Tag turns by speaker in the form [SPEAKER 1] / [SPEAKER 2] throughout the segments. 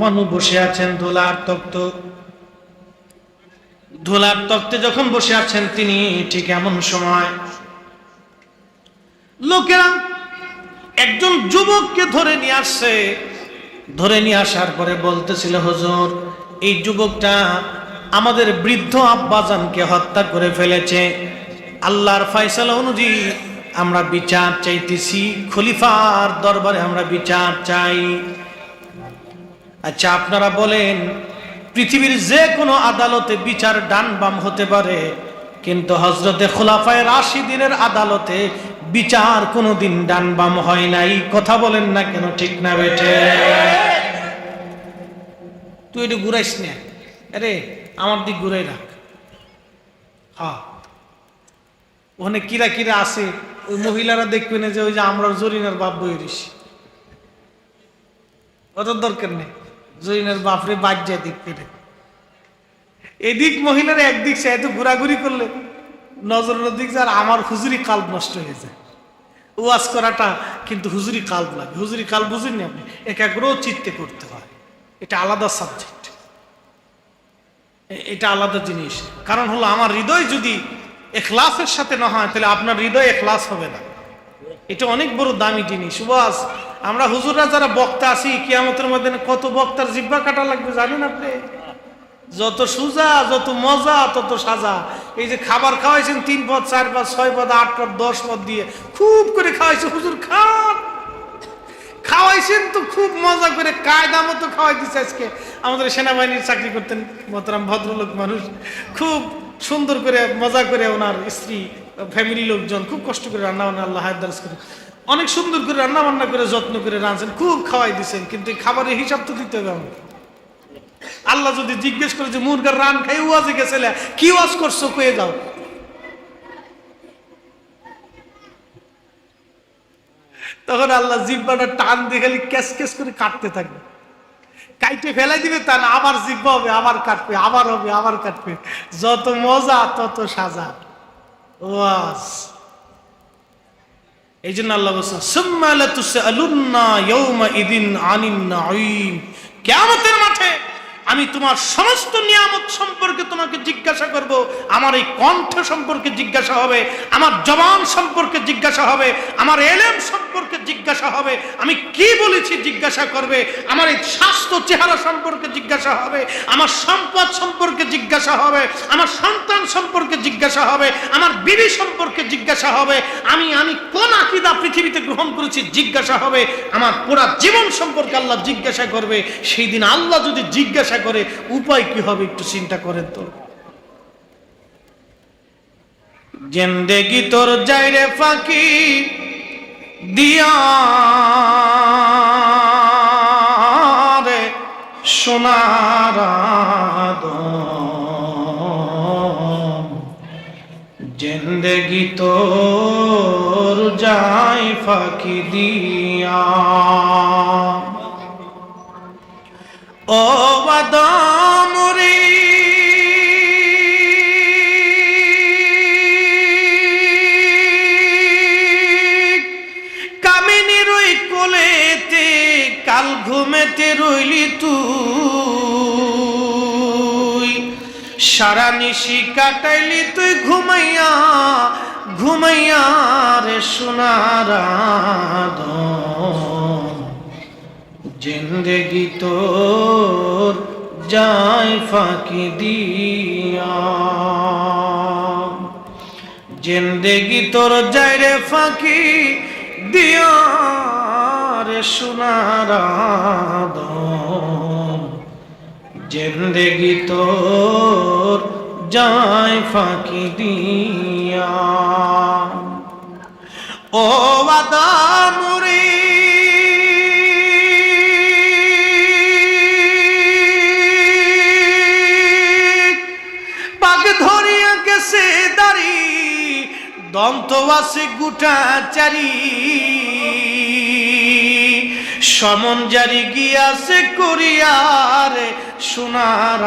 [SPEAKER 1] মানু বসে আছেন ধুলার তক্ত, ধুলার তক্তে যখন বসে আছেন তিনি ঠিক এমন সময় লোকেরা একজন যুবককে ধরে নিয়ে আসছে। ধরে নিয়ে আসার পরে বলতেছিল, হুজুর, এই যুবকটা আমাদের বৃদ্ধ আব্বাজানকে হত্যা করে ফেলেছে। আল্লাহর ফয়সালা অনুযায়ী আমরা বিচার চাইতেছি, খলিফার দরবারে আমরা বিচার চাই। আচ্ছা আপনারা বলেন, পৃথিবীর যে কোনো আদালতে বিচার ডান বাম হতে পারে, কিন্তু হজরতে খোলাফায় রাশিদিনের আদালতে বিচার কোনোদিন ডান বাম হয় নাই। কথা বলেন না কেন, ঠিক না বেটে তুই এটা ঘুরাইস না। আরে, আমার দিক ঘুরাই রাখ। হ্যাঁ। ওখানে কিরা কিরা আছে, ওই মহিলারা দেখবে না যে ওই যে আমরা জরিনার বাপ বই ঋষি। অত দরকার নেই। জরিনার বাপরে বাদ যায় দিক পেটে এদিক মহিলারা একদিক, সে এত ঘোরাঘুরি করলে নজরের দিক আর আমার হুজুরি কাল্প নষ্ট হয়ে যায়। ওয়াজ করাটা কিন্তু হুজুরি কাল্প লাগে। হুজুরি কাল বুঝেননি আপনি? একাগ্র চিত্তে করতে হয়। এটা আলাদা সাবজেক্ট এটা আলাদা জিনিস। কারণ হলো আমার হৃদয় যদি এখলাসের সাথে না হয়, তাহলে আপনার হৃদয় এখলাস হবে না। এটা অনেক বড় দামি জিনিস। ওয়াজ আমরা হুজুররা যারা বক্তা আছি, কিয়ামতের মধ্যে কত বক্তার জিব্বা কাটা লাগবে জানেন আপনি? যত সুজা, যত মজা, তত সাজা। এই যে খাবার খাওয়াইছেন, তিন পদ, চার পদ, ছয় পদ, আট পদ, দশ পদ দিয়ে খুব করে খাওয়াইছে, হুজুর খান। খাওয়াইছেন তো খুব মজা করে, কায়দা মতো খাওয়াই দিচ্ছে আজকে। আমাদের সেনাবাহিনীর চাকরি করতেন মতরাম ভদ্রলোক মানুষ। খুব সুন্দর করে, মজা করে ওনার স্ত্রী ফ্যামিলি লোকজন, খুব কষ্ট করে রান্না বান্না আল্লাহ করে। অনেক সুন্দর করে রান্না বান্না করে যত্ন করে রাঁধছেন, খুব খাওয়াই দিচ্ছেন কিন্তু খাবারের হিসাব তো দিতে হবে আল্লাহ যদি জিজ্ঞেস করে যে মুরগার রান খাই ওয়াজে গেছিলে কি ওয়াজ করছ, কয়ে যাও। তখন আল্লাহ জিব্বাটা টান দিয়ে খালি ক্যাস ক্যাস করে কাটতে থাকবে। কাইটে ফেলাই দিবে, তা না, আবার জিব্বা হবে, আবার কাটবে, আবার হবে, আবার কাটবে। যত মজা, তত সাজা। ওয়াজ। এই জন্য আল্লাহ কিয়ামতের মাঠে আমি তোমার সমস্ত নিয়ামত সম্পর্কে তোমাকে জিজ্ঞাসা করব। আমার এই কণ্ঠ সম্পর্কে জিজ্ঞাসা হবে, আমার জবান সম্পর্কে জিজ্ঞাসা হবে, আমার এলেম সম্পর্কে জিজ্ঞাসা হবে, আমি কি বলেছি জিজ্ঞাসা করবে, আমার এই স্বাস্থ্য চেহারা সম্পর্কে জিজ্ঞাসা হবে, আমার সম্পদ সম্পর্কে জিজ্ঞাসা হবে, আমার সন্তান সম্পর্কে জিজ্ঞাসা হবে, আমার বিবি সম্পর্কে জিজ্ঞাসা হবে, আমি আমি কোন আকিদা পৃথিবীতে গ্রহণ করেছি জিজ্ঞাসা হবে, আমার পুরা জীবন সম্পর্কে আল্লাহ জিজ্ঞাসা করবে, সেই দিন আল্লাহ যদি জিজ্ঞাসা করে উপায় কি হবে একটু চিন্তা করেন তো জেন্দেগি তোর যাইরে ফাঁকি দিয়া রে সোনার। জেন্দেগি তোর যাই ফাঁকি দিয়া ও সারা নিশি কাটাইলি তুই ঘুমাইয়া ঘুমাইয়া রে সোনার। জিন্দগি তোর যায় ফাঁকি দিয়া জিন্দগি তোর যায় রে ফাঁকি দিয়া রে সোনার। জিন্দগি তোর যায় ফাঁকি দিয়া। ও বাদামুরি পাক ধরিয়া গেছে দাড়ি দন্ত আছে গুটা চারি। সমন জারি গিয়াছে করিয়ারে সোনার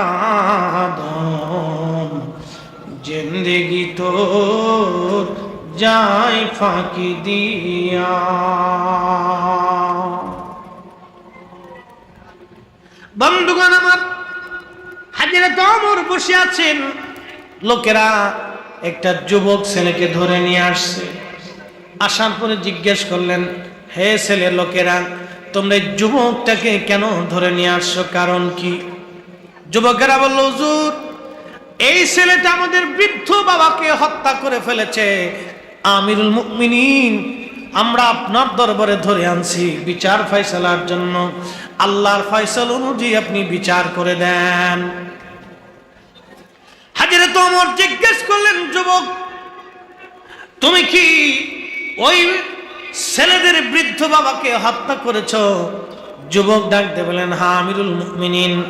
[SPEAKER 1] জিন্দেগি তোর যায় ফাঁকি দিয়া। বন্ধুগণ আমার হাজিরা তমর বসে আছেন। লোকেরা একটা যুবক ছেলেকে ধরে নিয়ে আসছে। আসার পরে জিজ্ঞেস করলেন, হে ছেলে লোকেরা তোমরা এই যুবকটাকে কেন ধরে নিয়ে আসছো? কারণ কি? যুবকেরা বলল, হুজুর, এই ছেলেটা আমাদের বৃদ্ধ বাবাকে হত্যা করে ফেলেছে। আমিরুল মুমিনিন, আমরা আপনার দরবারে ধরে আনছি বিচার ফয়সালার জন্য। আল্লাহর ফয়সাল অনুযায়ী আপনি বিচার করে দেন। হাজিরে তোমর জিজ্ঞেস করলেন, যুবক, তুমি কি ওই ছেলেদের বৃদ্ধ বাবাকে হত্যা করেছ। যুবক ডাকতে বলেন, হা, আমিরুল মুমিনিন,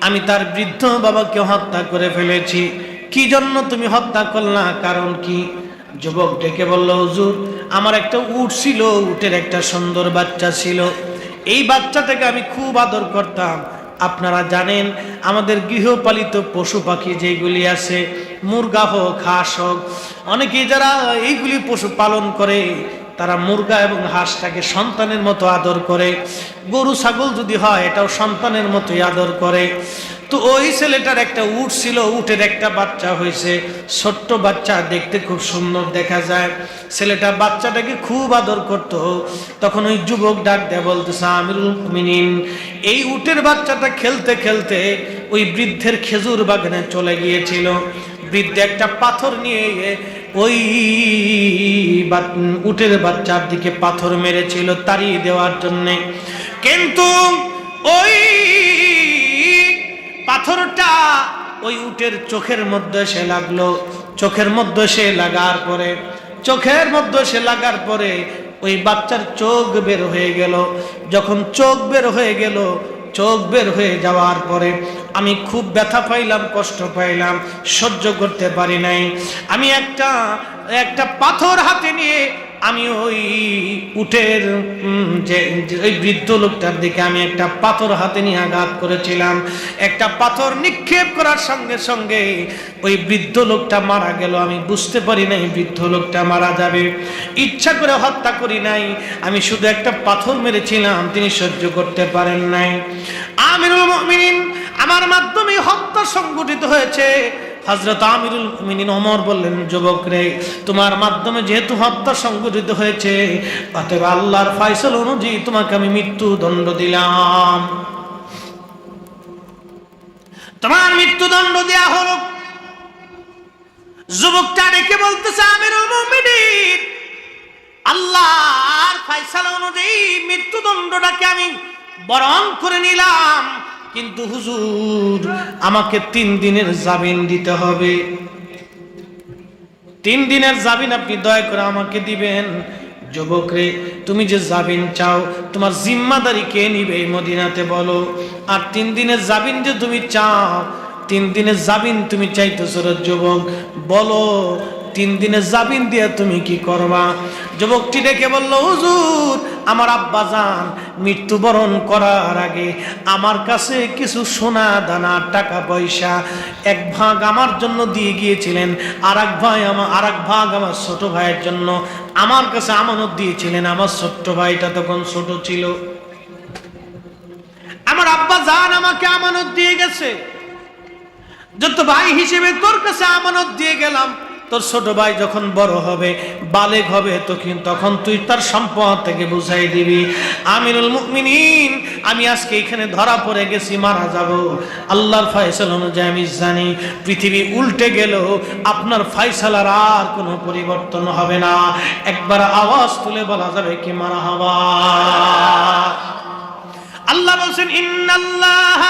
[SPEAKER 1] আমি তার বৃদ্ধ বাবাকে হত্যা করে ফেলেছি। কি জন্য তুমি হত্যা করলা? কারণ কি? যুবক ডেকে বলল, হুজুর, আমার একটা উট ছিল, উটের একটা সুন্দর বাচ্চা ছিল। এই বাচ্চাটাকে আমি খুব আদর করতাম। আপনারা জানেন, আমাদের গৃহপালিত পশু পাখি যেগুলি আছে, মুরগা হোক, হাঁস হোক, অনেকেই যারা এইগুলি পশু পালন করে তারা মুরগা এবং হাঁসটাকে সন্তানের মতো আদর করে। গরু, ছাগল যদি হয়, এটাও সন্তানের মতোই আদর করে। তো ওই ছেলেটার একটা উট ছিল, উটের একটা বাচ্চা হয়েছে। ছোট্ট বাচ্চা, দেখতে খুব সুন্দর দেখা যায়। ছেলেটা বাচ্চাটাকে খুব আদর করত। তখন ওই যুবক ডাক দেয়, বলতেছে, আমিরুল এই উটের বাচ্চাটা খেলতে খেলতে ওই বৃদ্ধের খেজুর বাগানে চলে গিয়েছিল। বৃদ্ধ একটা পাথর নিয়ে ওই উটের বাচ্চার দিকে পাথর মেরেছিল তাড়িয়ে দেওয়ার জন্যে। কিন্তু ওই পাথরটা ওই উটের চোখের মধ্যে সে লাগল। চোখের মধ্যে সে লাগার পরে চোখের মধ্যে সে লাগার পরে ওই বাচ্চার চোখ বের হয়ে গেল। যখন চোখ বের হয়ে গেল চোখ বের হয়ে যাওয়ার পরে আমি খুব ব্যথা পাইলাম, কষ্ট পাইলাম, সহ্য করতে পারি নাই। আমি একটা একটা পাথর হাতে নিয়ে আমি ওই উম, যে ওই বৃদ্ধ লোকটার দিকে আমি একটা পাথর হাতে নিয়ে আঘাত করেছিলাম। একটা পাথর নিক্ষেপ করার সঙ্গে সঙ্গে ওই বৃদ্ধ লোকটা মারা গেল। আমি বুঝতে পারি নাই বৃদ্ধ লোকটা মারা যাবে। ইচ্ছা করে হত্যা করি নাই। আমি শুধু একটা পাথর মেরেছিলাম তিনি সহ্য করতে পারেন নাই। আমিরুল মুমিনিন আমার মাধ্যমে হত্যা সংগঠিত হয়েছে। হজরত আমিরুল মিনিন ওমর বললেন, যুবক রে, তোমার মাধ্যমে যেহেতু হত্যা সংগঠিত হয়েছে, অতএব আল্লাহর ফাইসল অনুযায়ী তোমাকে আমি মৃত্যু দণ্ড দিলাম। তোমার মৃত্যুদণ্ড দেয়া হলো। যুবকটা ডেকে বলতেছে, আমিরুল মুমিনিন, আল্লাহর ফাইসালা অনুযায়ী মৃত্যুদণ্ডটাকে আমি বরণ করে নিলাম। কিন্তু হুজুর, আমাকে তিন দিনের জামিন দিতে হবে। তিন দিনের জামিন আপনি দয়া করে আমাকে দিবেন। যুবক রে, তুমি যে জামিন চাও, তোমার জিম্মাদারি কে নিবে এই মদিনাতে বলো। আর তিন দিনের জামিন যে তুমি চাও, তিন দিনের জামিন তুমি চাইতেছো যুবক। বলো, তিন দিনের জামিন দিয়ে তুমি কি করবা? যুবকটি ডেকে বলল, হুজুর আমার আব্বা যান, মৃত্যুবরণ করার আগে আমার কাছে কিছু সোনা দানা, টাকা পয়সা, এক ভাগ আমার জন্য দিয়ে গিয়েছিলেন আর এক ভাই আমার আর এক ভাগ আমার ছোট ভাইয়ের জন্য আমার কাছে আমানত দিয়েছিলেন, আমার ছোট্ট ভাইটা তখন ছোট ছিল। আমার আব্বা যান আমাকে আমানত দিয়ে গেছে। যত ভাই হিসেবে তোর কাছে আমানত দিয়ে গেলাম তোর ছোট ভাই যখন বড় হবে বালেক হবে তখন তখন তুই তার সম্পদ থেকে বুঝাই দিবি। আমিরুল মুমিনিন, আমি আজকে এখানে ধরা পড়ে গেছি, মারা যাব। আল্লাহর ফয়সালা অনুযায়ী আমি জানি, পৃথিবী উল্টে গেল আপনার ফয়সালার আর কোনো পরিবর্তন হবে না। একবার আওয়াজ তুলে বলা যাবে কি মারা হওয়া। আল্লাহ বলছেন, ইন্নাল্লাহ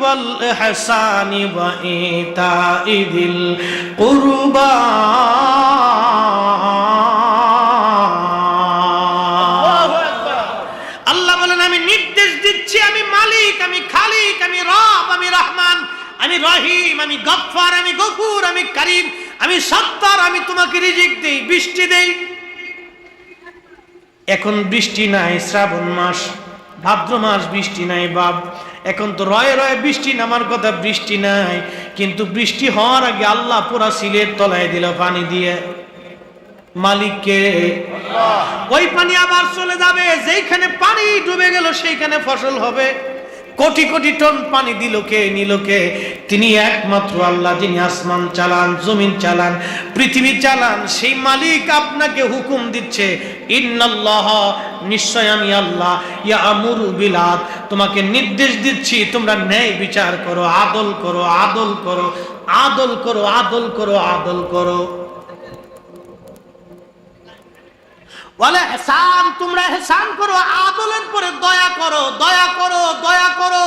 [SPEAKER 1] ওয়াল ইহসানি ওয়া ইতাই দিল কুরবা। আল্লাহ বলেন আমি নির্দেশ দিচ্ছি আমি মালিক আমি খালিক আমি রব আমি রহমান আমি রহিম আমি গফফার আমি গফুর আমি করিম আমি সত্তার আমি তোমাকে রিজিক দেই বৃষ্টি দেই। এখন বৃষ্টি নাই শ্রাবণ মাস। ভাদ্র মাস বৃষ্টি নাই বাপ। এখন তো রয়ে রয়ে বৃষ্টি নামার কথা বৃষ্টি নাই। কিন্তু বৃষ্টি হওয়ার আগে আল্লাহ পুরা সিলের তলায় দিল পানি দিয়ে। মালিককে ওই পানি আবার চলে যাবে যেইখানে পানি ডুবে গেল সেইখানে ফসল হবে। কোটি কোটি টন পানি দিল কে, নিল কে? তিনি একমাত্র আল্লাহ, যিনি আসমান চালান, জমিন চালান, পৃথিবী চালান। সেই মালিক আপনাকে হুকুম দিচ্ছে, ইন্নাল্লাহ, নিশ্চয় আমি আল্লাহ ইয়া আমুরু বিলাদ। তোমাকে নির্দেশ দিচ্ছি, তোমরা ন্যায় বিচার করো, আদল করো আদল করো আদল করো আদল করো আদল করো। বলে, হেসান, তোমরা হেসান করো, আদলের পরে দয়া করো দয়া করো দয়া করো।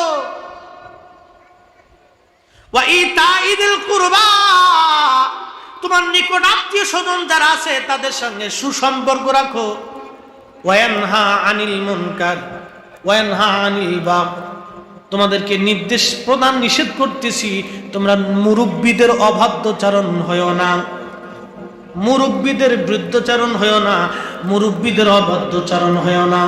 [SPEAKER 1] তোমার নিকট আত্মীয় স্বজন যারা আছে, তাদের সঙ্গে সুসম্পর্ক রাখো। আনিল আনিল বাব, তোমাদেরকে নির্দেশ প্রদান নিষেধ করতেছি, তোমরা মুরব্বীদের অবাধ্যচারণ হয় না। মুরব্বীদের বৃদ্ধচারণ হয় না, মুরব্বীদের অবাধ্যচারণ হয় না।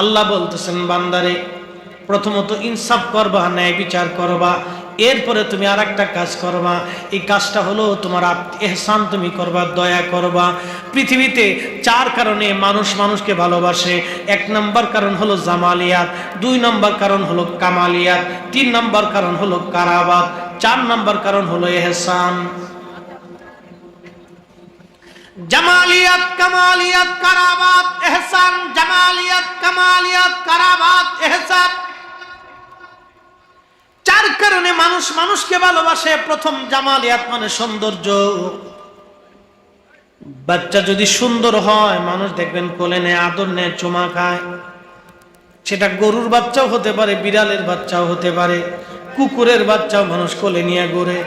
[SPEAKER 1] আল্লাহ বলতেছেন, বান্দারে, প্রথমত ইনসাফ করবা ন্যায় বিচার করবা। এরপরে তুমি আর একটা কাজ করবা। এই কাজটা হলো তোমার এহসান তুমি করবা, দয়া করবা। পৃথিবীতে চার কারণে মানুষ মানুষকে ভালোবাসে। এক নম্বর কারণ হলো জামালিয়াত, দুই নম্বর কারণ হলো কামালিয়াত, তিন নম্বর কারণ হলো কারাবাত, চার নম্বর কারণ হলো এহসান। জামালিয়াত, কামালিয়াত, কারাবাত, এহসান, জামালিয়াত, কামালিয়াত, কারাবাত, এহসান। চার কারণে মানুষ মানুষকে ভালোবাসে, প্রথম জামালিয়াত মানে সৌন্দর্য। বাচ্চা যদি সুন্দর হয়, মানুষ দেখবেন কোলে নেয়, আদর নেয়, চুমা খায়। সেটা গরুর বাচ্চাও হতে পারে, বিড়ালের বাচ্চাও হতে পারে, কুকুরের বাচ্চাও মানুষ কোলে নিয়ে ঘুরে।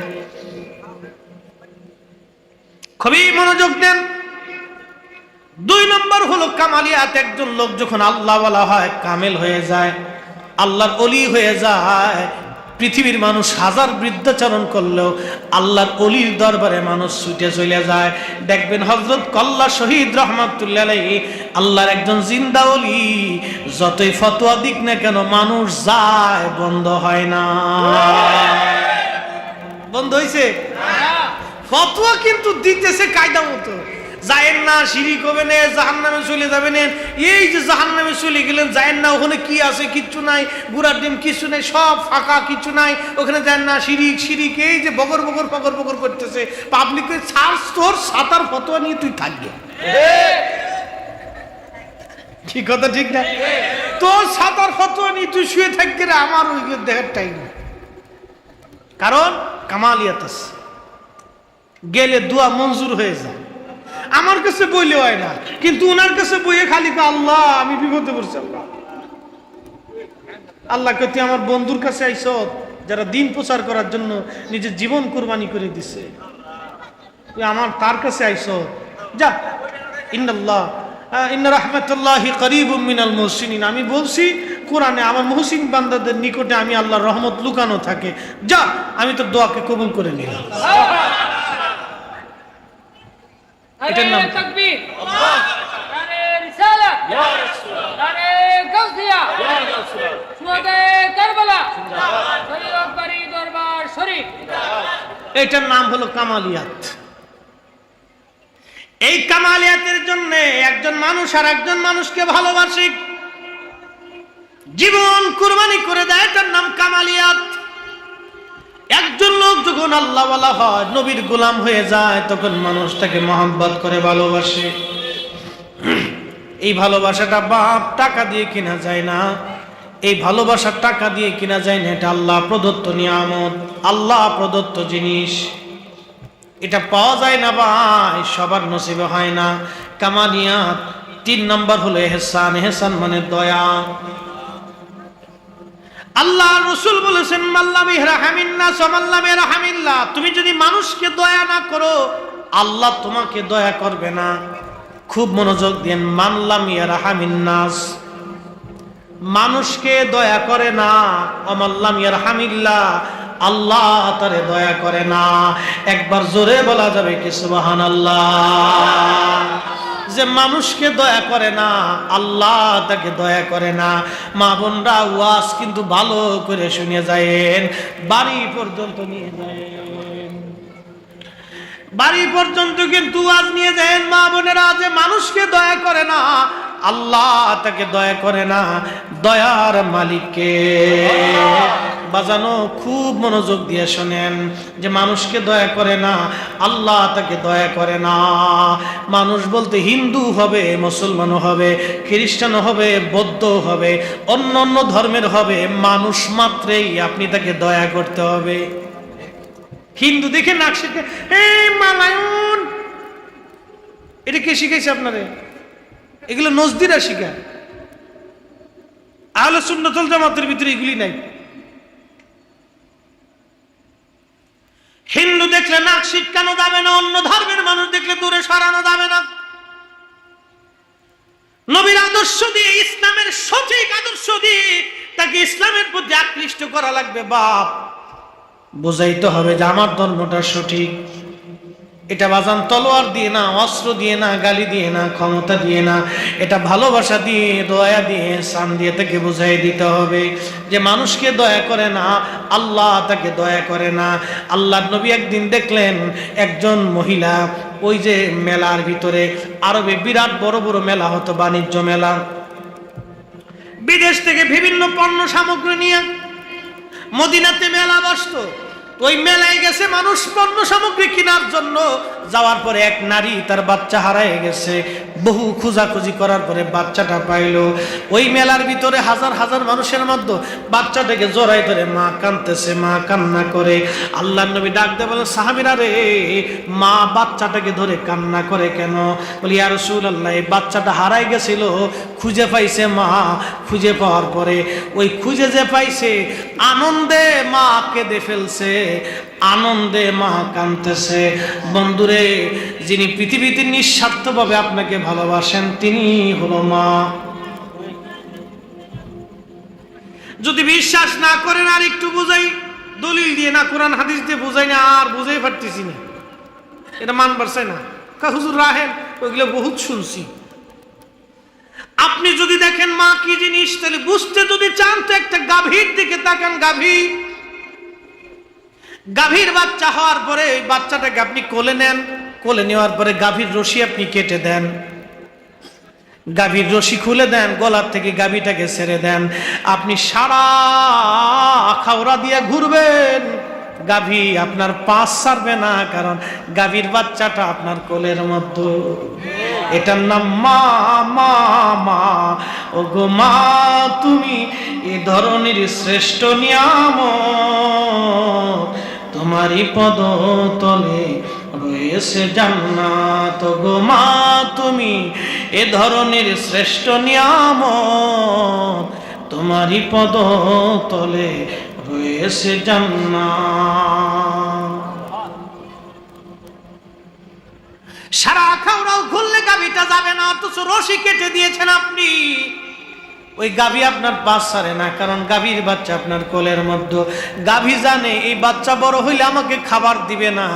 [SPEAKER 1] খুবই মনোযোগ দেন। দুই নম্বর হলো কামালিয়াত একজন লোক যখন আল্লাহ বলা হয়, কামেল হয়ে যায়, আল্লাহর অলি হয়ে যায় পৃথিবীর মানুষ হাজার বৃদ্ধাচরণ করলেও আল্লাহর অলির দরবারে মানুষ ছুটে চলে যায়। দেখবেন হজরত কল্লা শহীদ রহমাতুল্লাহ আল্লাহর একজন জিন্দা অলি যতই ফতোয়া দিক না কেন মানুষ যায় বন্ধ হয় না। বন্ধ হয়েছে ফতোয়া কিন্তু দিতেছে কায়দা মতো। যায়েন না, শিরিক হবে না জাহান নামে চলে যাবেন এই যে জাহান নামে চলে গেলেন যায়েন না, ওখানে কি আছে কিচ্ছু নাই, গুড়ার ডিম কিছু নাই, সব ফাঁকা, কিছু নাই। ওখানে যান না, শিরিক শিরিক, এই যে বগর বগর বগর বগর করতেছে। পাবলিকের ছাড় তোর সাতার, ফতোয়া নিয়ে তুই থাকবে। ঠিক কথা, ঠিক না? তোর সাঁতার, ফতোয়া নিয়ে তুই শুয়ে থাকবে আমার ওই দেখার টাইম কারণ কামালিয়াত আছে গেলে দোয়া মঞ্জুর হয়ে যায়। আমার কাছে বইলে হয় না, কিন্তু ওনার কাছে বইয়ে খালি আল্লাহ, আমি বিপদে পড়ছি, আল্লাহ। আল্লাহ তুই আমার বন্ধুর কাছে আইস, যারা দিন প্রচার করার জন্য নিজের জীবন কোরবানি করে দিছে। আমার, তার কাছে আইস, যা। রাহমাতুল্লাহি করিবুম মিনাল মুহসিনিন। আমি বলছি, কোরআনে আমার মহসিন বান্দাদের নিকটে আমি আল্লাহর রহমত লুকানো থাকে। যা, আমি তোর দোয়াকে কবুল করে নিলাম। এটার নাম?
[SPEAKER 2] নারে তাকবীর নারে রিসালাত। নারে গাউসিয়া। সুহাদে কারবালা। শরীফ আকবরী দরবার শরীফ।
[SPEAKER 1] এটার নাম হলো কামালিয়াত। এই কামালিয়াতের জন্য একজন মানুষ আর একজন মানুষকে ভালোবাসি। জীবন কুরবানি করে দেয় এটার নাম কামালিয়াত। একজন লোক যখন আল্লাহ হয়, নবীর গোলাম হয়ে যায়, তখন মানুষ তাকে মহাব্বত করে ভালোবাসে। এই ভালোবাসাটা বাপ টাকা দিয়ে কিনা যায় না। এই ভালোবাসার টাকা দিয়ে কিনা যায় না, এটা আল্লাহ প্রদত্ত নিয়ামত, আল্লাহ প্রদত্ত জিনিস। এটা পাওয়া যায় না ভাই, সবার নসিবে হয় না। কামানিয়াত তিন নম্বর হলো এহসান এহসান মানে দয়া। আল্লাহ রসুল বলেছেন, মাল্লামি রাহামিন্না সমাল্লামে রাহামিল্লা। তুমি যদি মানুষকে দয়া না করো, আল্লাহ তোমাকে দয়া করবে না। খুব মনোযোগ দেন মানলাম রাহামিন্নাস মানুষকে দয়া করে না অমাল্লাম ইয়ারহামিল্লা আল্লাহ তারে দয়া করে না। একবার জোরে বলা যাবে কি সুবাহান আল্লাহ যে মানুষকে দয়া করে না, আল্লাহ তাকে দয়া করে না। মা বোনরা ওয়াজ কিন্তু ভালো করে শুনে যায়েন। বাড়ি পর্যন্ত নিয়ে যায় বাড়ি পর্যন্ত কিন্তু আজ নিয়ে যায় মা বোনেরা যে মানুষকে দয়া করে না আল্লাহ তাকে দয়া করে না, দয়ার মালিককে। বাজানো খুব মনোযোগ দিয়ে শোনেন যে মানুষকে দয়া করে না, আল্লাহ তাকে দয়া করে না। মানুষ বলতে হিন্দু হবে মুসলমানও হবে খ্রিস্টানও হবে, বৌদ্ধ হবে, অন্য অন্য ধর্মের হবে, মানুষ মাত্রেই আপনি তাকে দয়া করতে হবে। হিন্দু দেখে নাক শিখে মালায়ন! এটা কে শিখাইছে আপনারে? এগুলো নজদিরা শিখায় আহলে সুন্নতল জামাতের ভিতরে এগুলি নাই। হিন্দু দেখলে নাক শিটকানো যাবে না, অন্য ধর্মের মানুষ দেখলে দূরে সরানো যাবে না। নবীর আদর্শ দিয়ে, ইসলামের সঠিক আদর্শ দিয়ে তাকে ইসলামের প্রতি আকৃষ্ট করা লাগবে, বাপ। বুঝাইতে হবে যে আমার ধর্মটা সঠিক। এটা বাজান, তলোয়ার দিয়ে না, অস্ত্র দিয়ে না, গালি দিয়ে না, ক্ষমতা দিয়ে না, এটা ভালোবাসা দিয়ে, দয়া দিয়ে সান দিয়ে তাকে বুঝাই দিতে হবে। যে মানুষকে দয়া করে না, আল্লাহ তাকে দয়া করে না। আল্লাহ নবী একদিন দেখলেন, একজন মহিলা, ওই যে মেলার ভিতরে, আরবে বিরাট বড় বড় মেলা হতো, বাণিজ্য মেলা। বিদেশ থেকে বিভিন্ন পণ্য সামগ্রী নিয়ে মদিনাতে মেলা বসতো। ওই মেলায় গেছে মানুষ পণ্য সামগ্রী কেনার জন্য। যাওয়ার পরে এক নারী তার বাচ্চা হারায় গেছে। বহু খোঁজাখুঁজি করার পরে বাচ্চাটা পাইলো। ওই মেলার ভিতরে হাজার হাজার মানুষের মধ্যে বাচ্চাটাকে জড়াই ধরে মা কানতেছে মা কান্না করে। আল্লাহ নবী ডাক দেয় বলে, সাহাবিরা রে, মা বাচ্চাটাকে ধরে কান্না করে কেন? বলি আর রসুল আল্লাহ বাচ্চাটা হারাই গেছিল, খুঁজে পাইছে মা, খুঁজে পাওয়ার পরে। ওই খুঁজে যে পাইছে, আনন্দে মা কেঁদে ফেলছে, আনন্দে মা কানতেছে বন্ধুরে যিনি পৃথিবীতে নিঃস্বার্থভাবে আপনাকে ভালোবাসেন, তিনি হলো মা। যদি বিশ্বাস না করেন, আর একটু বুঝাই, দলিল দিয়ে না, কোরআন, হাদিস দিয়ে বুঝাই না, আর বুঝাই পারতেছি না। এটা মান চাই না। কা হুজুর রাহেন ওইগুলো বহুত শুনছি। আপনি যদি দেখেন মা কি জিনিস, তাহলে বুঝতে যদি চান, তো একটা গাভীর দিকে তাকান গাভী গাভীর বাচ্চা হওয়ার পরে ওই বাচ্চাটাকে আপনি কোলে নেন, কোলে নেওয়ার পরে গাভীর রশি আপনি কেটে দেন। গাভীর রশি খুলে দেন, গলার থেকে গাভীটাকে ছেড়ে দেন। আপনি সারা খাওড়া দিয়ে ঘুরবেন। গাভী আপনার পাশ ছাড়বে না, কারণ গাভীর বাচ্চাটা আপনার কোলের মধ্যে। এটার নাম মা মা মা। ও গো মা, তুমি এ ধরনের শ্রেষ্ঠ নিয়াম তোমারই পদ তলে রয়েছে জান্নাত গো মা, তুমি এ ধরনের শ্রেষ্ঠ নিয়াম তোমারই পদ তলে রয়েছে জান্নাত। সারা খাওড়াও খুললে গাভিটা যাবে না, অথচ রশি কেটে দিয়েছেন আপনি। ওই গাভী আপনার পাশ ছাড়ে না, কারণ গাভীর বাচ্চা আপনার কোলের মধ্যে। গাভী জানে, এই বাচ্চা বড় হইলে আমাকে খাবার দিবে না।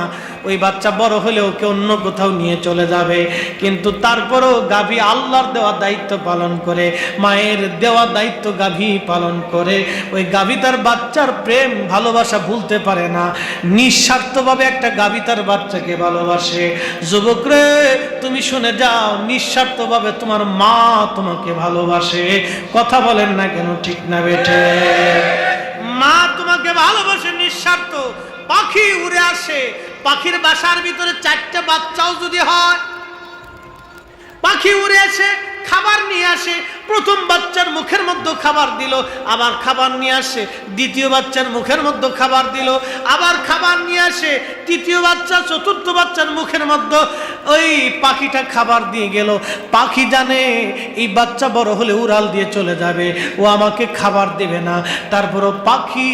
[SPEAKER 1] ওই বাচ্চা বড় হলেও কে অন্য কোথাও নিয়ে চলে যাবে। কিন্তু তারপরেও গাভী আল্লাহর দেওয়া দায়িত্ব পালন করে, মায়ের দেওয়া দায়িত্ব গাভী পালন করে। ওই গাভী তার বাচ্চার প্রেম, ভালোবাসা ভুলতে পারে না। নিঃস্বার্থভাবে একটা গাভী তার বাচ্চাকে ভালোবাসে। যুবক রে, তুমি শুনে যাও, নিঃস্বার্থভাবে তোমার মা তোমাকে ভালোবাসে। কথা বলেন না কেন, ঠিক না বেঠে? মা তোমাকে ভালোবাসে নিঃস্বার্থ। পাখি উড়ে আসে। পাখির বাসার ভিতরে চারটে বাচ্চাও যদি হয়, পাখি উড়ে আসে খাবার নিয়ে আসে। প্রথম বাচ্চার মুখের মধ্যে খাবার দিল, আবার খাবার নিয়ে আসে। দ্বিতীয় বাচ্চার মুখের মধ্যে খাবার দিল, আবার খাবার নিয়ে আসে। তৃতীয় বাচ্চা, চতুর্থ বাচ্চার মুখের মধ্যে ওই পাখিটা খাবার দিয়ে গেল। পাখি জানে, এই বাচ্চা বড় হলে উড়াল দিয়ে চলে যাবে। ও আমাকে খাবার দেবে না। তারপরও পাখি,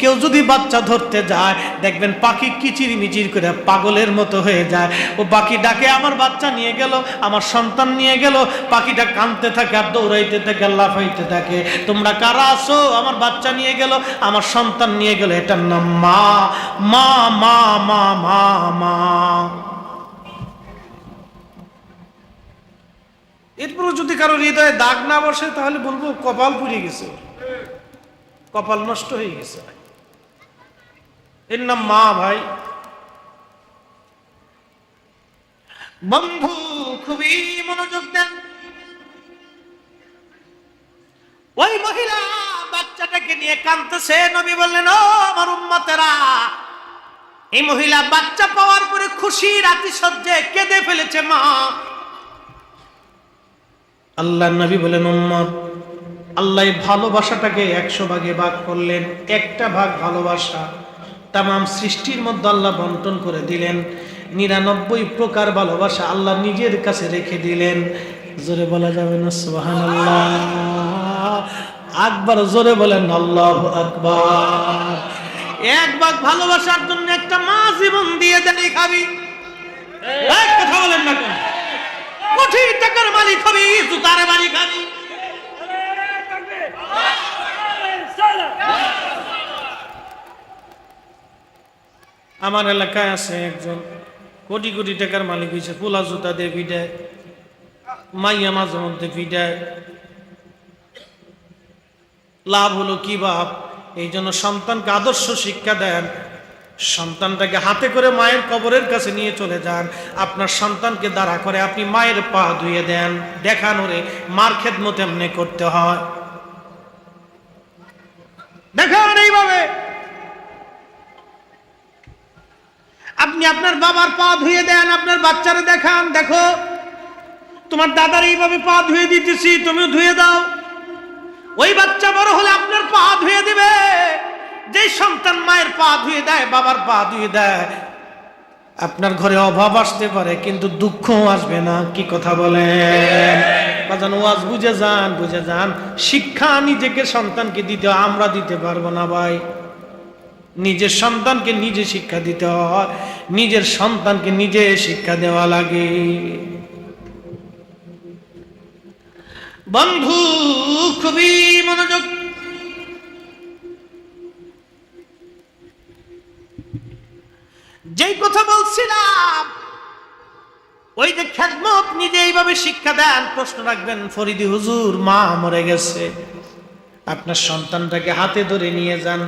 [SPEAKER 1] কেউ যদি বাচ্চা ধরতে যায়, দেখবেন পাখি কিচির মিচির করে পাগলের মতো হয়ে যায়। ও পাখি ডাকে, আমার বাচ্চা নিয়ে গেল, আমার সন্তান নিয়ে গেল। পাখিটা কাঁদতে থাকে আর দৌড়াইতে থাকে, লাফাইতে থাকে। তোমরা কারা আসো আমার বাচ্চা নিয়ে গেল, আমার সন্তান নিয়ে গেল। এটার নাম মা। মা মা মা মা মা। এরপরে যদি কারও হৃদয়ে দাগ না বসে, তাহলে বলব কপাল পুড়ে গেছে। কপাল নষ্ট হয়ে গেছে। এর নাম মা, ভাই। বন্ধু, খুবই মনোযোগ দেন। ওই মহিলা বাচ্চাটাকে নিয়ে কাঁদতেছে। নবী বললেন, ও আমার উম্মতেরা, এই মহিলা বাচ্চা পাওয়ার পরে খুশি রাতি সজ্জে কেঁদে ফেলেছে মা। আল্লাহ নবী বলেন উম্মত, আল্লাহ ভালোবাসাটাকে একশো ভাগে ভাগ করলেন, একটা ভাগ ভালোবাসা তামাম সৃষ্টির মধ্যে আল্লাহ বন্টন করে দিলেন, নিরানব্বই প্রকার ভালোবাসা আল্লাহ নিজের কাছে রেখে দিলেন। জোরে বলা যাবে না সুবাহান আকবার জোরে বলেন, আল্লাহ আকবার। এক ভাগ ভালোবাসার জন্য একটা মা জীবন দিয়ে দেয় খাবি। কথা বলেন না কোটি টাকার মালিক হবি, জুতার মালিক হবি। আমার এলাকায় আছে একজন, কোটি কোটি টাকার মালিক হয়েছে পোলা জুতা দিয়ে ফিডায় মাইয়া মাঝে মধ্যে ফিডায় লাভ হলো কি বাপ? এই জন্য সন্তানকে আদর্শ শিক্ষা দেন। সন্তানটাকে হাতে করে মায়ের কবরের কাছে নিয়ে চলে যান। আপনার সন্তানকে দাঁড়া করে আপনি মায়ের পা ধুয়ে দেন। দেখানো রে মার খেদমত এমনি করতে হয়। দেখান এইভাবে। আপনি আপনার বাবার পা ধুয়ে দেন, আপনার বাচ্চারা দেখান, দেখো। তোমার দাদার এইভাবে পা ধুয়ে দিতেছি, তুমিও ধুয়ে দাও। ওই বাচ্চা বড় হলে আপনার পা ধুয়ে দিবে। যে সন্তান মায়ের পা ধুয়ে দেয়, বাবার পা ধুয়ে দেয়, আপনার ঘরে অভাব আসতে পারে, কিন্তু দুঃখ আসবে না। কি কথা বলেন? বাজান, ওয়াজ বুঝে যান বুঝে যান। শিক্ষা নিজেকে সন্তানকে দিতে আমরা দিতে পারব না ভাই। নিজের সন্তানকে নিজে শিক্ষা দিতে হয়, নিজের সন্তানকে নিজে শিক্ষা দেওয়া লাগে। বন্ধু, খুবই মনোযোগ। যেই কথা বলছিলাম, ওই যে খেদমত, নিজে এইভাবে শিক্ষা দেন, প্রশ্ন রাখবেন, ফরিদি হুজুর, মা মরে গেছে। আপনার সন্তানটাকে হাতে ধরে নিয়ে যান।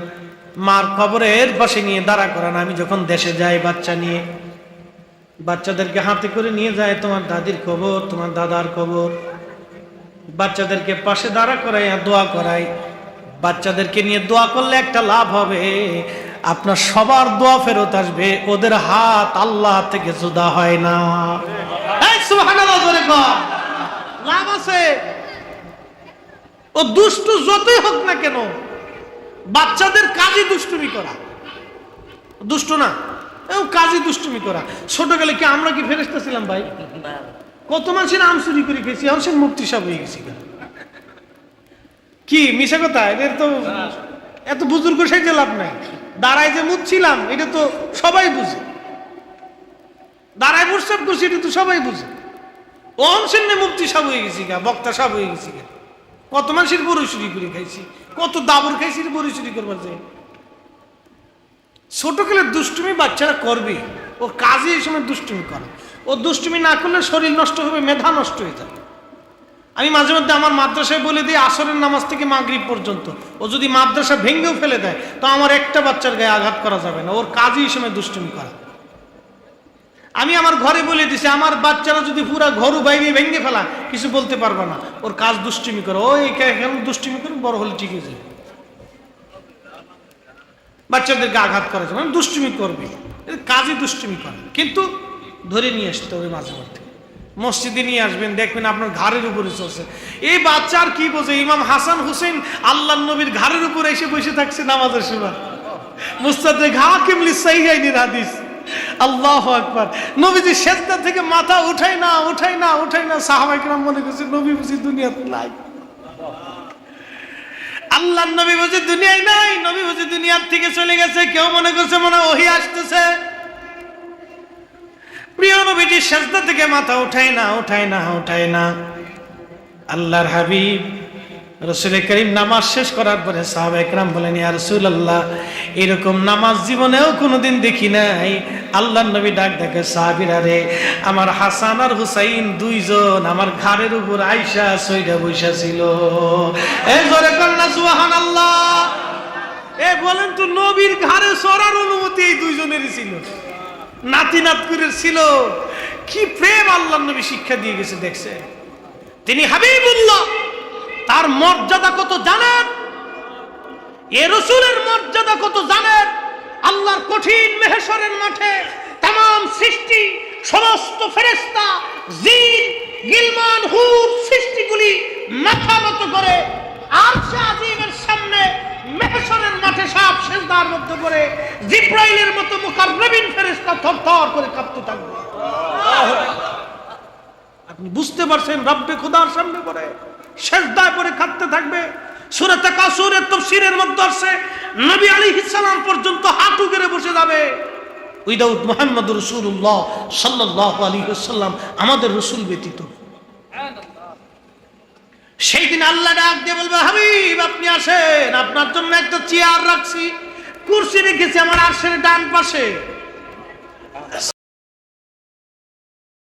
[SPEAKER 1] মার কবরের পাশে নিয়ে দাঁড়া করান, আমি যখন দেশে যাই বাচ্চা নিয়ে। বাচ্চাদেরকে হাতে করে নিয়ে যায়, তোমার দাদির কবর, তোমার দাদার কবর। বাচ্চাদেরকে পাশে দাঁড়া করাই দোয়া করাই। বাচ্চাদেরকে নিয়ে দোয়া করলে একটা লাভ হবে। আপনার সবার দোয়া ফেরত আসবে। ওদের হাত আল্লাহ থেকে জুদা হয় না। লাভ আছে। ও দুষ্টু যতই হোক না কেন, বাচ্চাদের কাজই দুষ্টুমি করা। দুষ্ট না কাজই দুষ্টুমি করা। ছোট গেলে কি আমরা কি ফেরেস্তা ছিলাম ভাই? কত মানুষের আম চুরি করে খেয়েছি। মানুষের মুক্তি সব হয়ে গেছি কি, মিশা কথা? এদের তো এত বুজুর্গ সাইজে লাভ নাই। দাঁড়ায় যে মুচ্ছিলাম, এটা তো সবাই বুঝে। দাঁড়ায় প্রস্তাব করছি, এটা তো সবাই বুঝে। ও অংশের নে মুক্তি সব হয়ে গেছি গা, বক্তা সব হয়ে গেছি গা। কত মানুষের বড় চুরি করে খাইছি, কত দাবর খাইছি বড় চুরি করবার যায় ছোটকালের দুষ্টুমি বাচ্চারা করবে। ওর কাজে এই সময় দুষ্টুমি করে। ও দুষ্টুমি না করলে শরীর নষ্ট হবে, মেধা নষ্ট হয়ে যাবে। আমি মাঝে মধ্যে আমার মাদ্রাসায় বলে দিই, আসরের নামাজ থেকে মাগরিব পর্যন্ত। ও যদি মাদ্রাসা ভেঙ্গেও ফেলে দেয়, তো আমার একটা বাচ্চার গায়ে আঘাত করা যাবে না। ওর কাজই সময় দুষ্টুমি করা। আমি আমার ঘরে বলে দিছি, আমার বাচ্চারা যদি পুরা ঘরু বাইরে ভেঙে ফেলা কিছু বলতে পারবে না। ওর কাজ দুষ্টুমি করে। ও এই কেন দুষ্টুমি করে? বড় হলে ঠিক হয়ে বাচ্চাদেরকে আঘাত করা যাবে দুষ্টুমি করবে। কাজই দুষ্টুমি করে। কিন্তু ধরে নিয়ে আসতে হবে মাঝে মধ্যে। মসজিদে নিয়ে আসবেন, দেখবেন আপনার ঘাড়ের উপরে চলছে। এই বাচ্চার কি বোঝে? ইমাম হাসান হুসেন আল্লাহ নবীর ঘাড়ের উপরে এসে বসে থাকছে নামাজের সময়। মুস্তাদে ঘা কিমলি সাইহাইনির হাদিস। আল্লাহ আকবার। নবীজি সেজদা থেকে মাথা উঠাই না উঠাই না উঠাই না। সাহাবাইকরাম মনে করছে, নবী বুঝি দুনিয়াতে নাই। আল্লাহ নবী বুঝি দুনিয়ায় নাই, নবী বুঝি দুনিয়ার থেকে চলে গেছে। কেউ মনে করছে মনে ওহি আসতেছে। প্রিয় নবীজি সেজদা থেকে মাথা উঠায় না উঠায় না উঠায় না। আল্লাহর হাবিব, রসুল করিম নামাজ শেষ করার পরে সাহাব একরাম বলেন, ইয়া রসুল্লাহ এরকম নামাজ জীবনেও কোনোদিন দেখি নাই। আল্লাহ নবী ডাক দেখে, সাহাবিরা রে, আমার হাসান আর হুসাইন দুইজন আমার ঘাড়ের উপর আইসা সইটা বৈশা ছিল। এ জোরে কন্যা সুহান আল্লাহ এ বলেন তো, নবীর ঘাড়ে সরার অনুমতি এই দুইজনেরই ছিল। নাতি ছিল। কি প্রেম আল্লাহ নবী শিক্ষা দিয়ে গেছে, দেখছে। তিনি হাবিবুল্লাহ, তার মর্যাদা কত জানেন? এ রসুলের মর্যাদা কত জানেন? আল্লাহর কঠিন মেহেশ্বরের মাঠে তাম সৃষ্টি, সমস্ত ফেরেস্তা জিন, গিলমান, হুর সৃষ্টিগুলি মাথা নত করে আজিমের সামনে মাঠে সাপ মধ্যে জিব্রাইলের মতো করে কাঁপতে থাকবে। আপনি বুঝতে পারছেন রব্বে খুদার সামনে করে শেষদায় পরে কাঁদতে থাকবে। সুরে তাকাসুরের তফসিরের মধ্যে আসছে, নবী আলাইহিস পর্যন্ত হাঁটু গেড়ে বসে যাবে। উইদাউট মোহাম্মদ রসুল্লাহ সাল্লাহ আলী আমাদের রসুল ব্যতীত সেই দিন আল্লাহ ডাক দিয়ে বলবে, হাবিব, আপনি আসেন, আপনার জন্য একটা চেয়ার রাখছি। কুরসি রেখেছি আমার আসেন ডান পাশে।